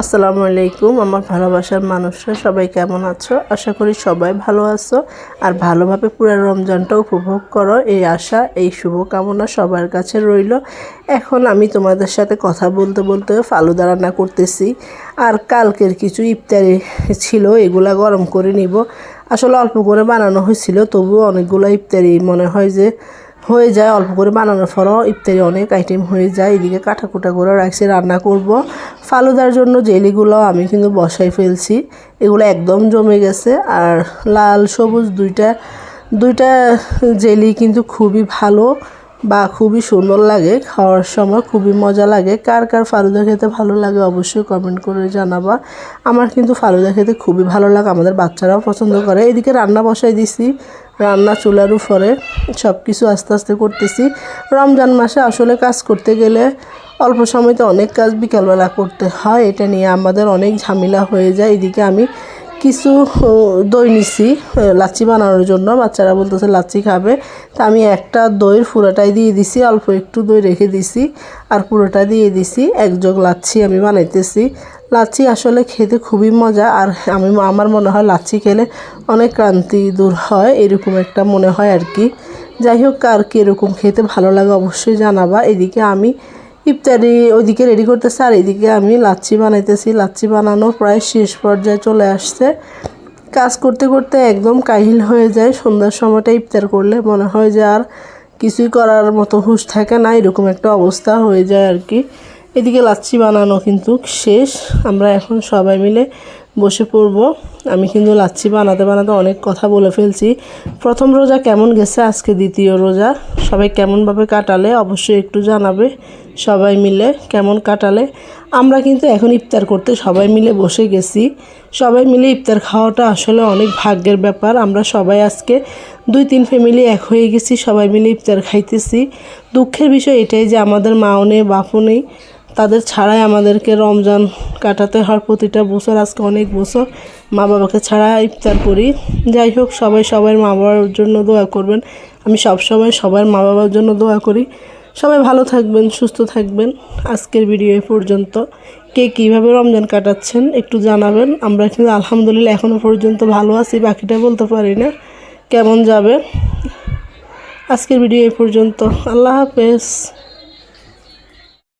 আসসালামু আলাইকুম, আমার ভালোবাসার মানুষরা, সবাই কেমন আছো? আশা করি সবাই ভালো আছো। আর ভালোভাবে পুরো রমজানটা উপভোগ করো। এই আশা, এই শুভকামনা সবার কাছে রইল। এখন আমি তোমাদের সাথে কথা বলতে বলতে ফালুদা রান্না করতেছি। আর কালকের কিছু ইফতারি ছিল, এগুলা গরম করে নিব। আসলে অল্প করে বানানো হয়েছিল, তবুও অনেকগুলো ইফতারি মনে হয় যে হয়ে যায়, অল্প করে বানানোর পরও ইফতারি অনেক আইটেম হয়ে যায়। এদিকে কাটাকুটা করে রাখছি, রান্না করব। ফালুদার জন্য জেলিগুলো আমি কিন্তু বসাই ফেলছি। এগুলো একদম জমে গেছে আর লাল, সবুজ দুইটা দুইটা জেলি কিন্তু খুবই ভালো বা খুবই সুন্দর লাগে, খাওয়ার সময় খুবই মজা লাগে। কার কার ফালুদা খেতে ভালো লাগে অবশ্যই কমেন্ট করে জানাবা। আমার কিন্তু ফালুদা খেতে খুবই ভালো লাগে, আমাদের বাচ্চারাও পছন্দ করে। এদিকে রান্না বসাই দিছি রান্না চুলার উপরে সব কিছু আস্তে আস্তে করতেছি। রমজান মাসে আসলে কাজ করতে গেলে অল্প সময়তে অনেক কাজ বিকালবেলা করতে হয়, এটা নিয়ে আমাদের অনেক ঝামেলা হয়ে যায়। এদিকে আমি কিছু দই নিছি লাচ্ছি বানানোর জন্য। বাচ্চারা বলতেছে লাচ্ছি খাবে। তা আমি একটা দইয়ের পুরোটাই দিয়ে দিছি, অল্প একটু দই রেখে দিছি, আর পুরোটা দিয়ে দিছি। এক লাচ্ছি আমি বানাইতেছি। লাচ্ছি আসলে খেতে খুবই মজা, আর আমি, আমার মনে হয় লাচ্ছি খেলে অনেক ক্রান্তি দূর হয়, এরকম একটা মনে হয় আর কি। যাই হোক কার কি এরকম খেতে ভালো লাগে অবশ্যই জানাবা। এদিকে আমি ইফতারি ওইদিকে রেডি করতেছি, আর এদিকে আমি লাচ্ছি বানাইতেছি। লাচ্ছি বানানো প্রায় শেষ পর্যায়ে চলে আসছে। কাজ করতে করতে একদম কাহিল হয়ে যায়, সন্ধ্যার সময়টা ইফতার করলে মনে হয় যে আর কিছুই করার মতো হুঁশ থাকে না, এরকম একটা অবস্থা হয়ে যায় আর কি। এদিকে লাচ্ছি বানানো কিন্তু শেষ। আমরা এখন সবাই মিলে বসে পড়ব। আমি কিন্তু লাচ্ছি বানাতে বানাতে অনেক কথা বলে ফেলছি। প্রথম রোজা কেমন গেছে? আজকে দ্বিতীয় রোজা। সবাই কেমনভাবে কাটালে? অবশ্যই একটু জানাবে সবাই মিলে কেমন কাটালে। আমরা কিন্তু এখন ইফতার করতে সবাই মিলে বসে গেছি। সবাই মিলে ইফতার খাওয়াটা আসলে অনেক ভাগ্যের ব্যাপার। আমরা সবাই আজকে দুই তিন ফ্যামিলি এক হয়ে গেছি, সবাই মিলে ইফতার খাইতেছি। দুঃখের বিষয় এটাই যে আমাদের মাও নেই, বাপও নেই। তাদের ছাড়াই আমাদেরকে রমজান কাটাতে হয় প্রতিটা বছর, আজকে অনেক বছর মা বাবাকে ছাড়া ইফতার করি। যাই হোক, সবাই সবার মা বাবার জন্য দোয়া করবেন। আমি সব সময় সবার মা বাবার জন্য দোয়া করি। সবাই ভালো থাকবেন, সুস্থ থাকবেন। আজকের ভিডিও পর্যন্ত। কে কীভাবে রমজান কাটাচ্ছেন একটু জানাবেন। আমরা কিন্তু আলহামদুলিল্লাহ এখনও পর্যন্ত ভালো আছি, বাকিটা বলতে পারি না। কেমন যাবে? আজকের ভিডিও এ পর্যন্ত। আল্লাহ হাফেজ।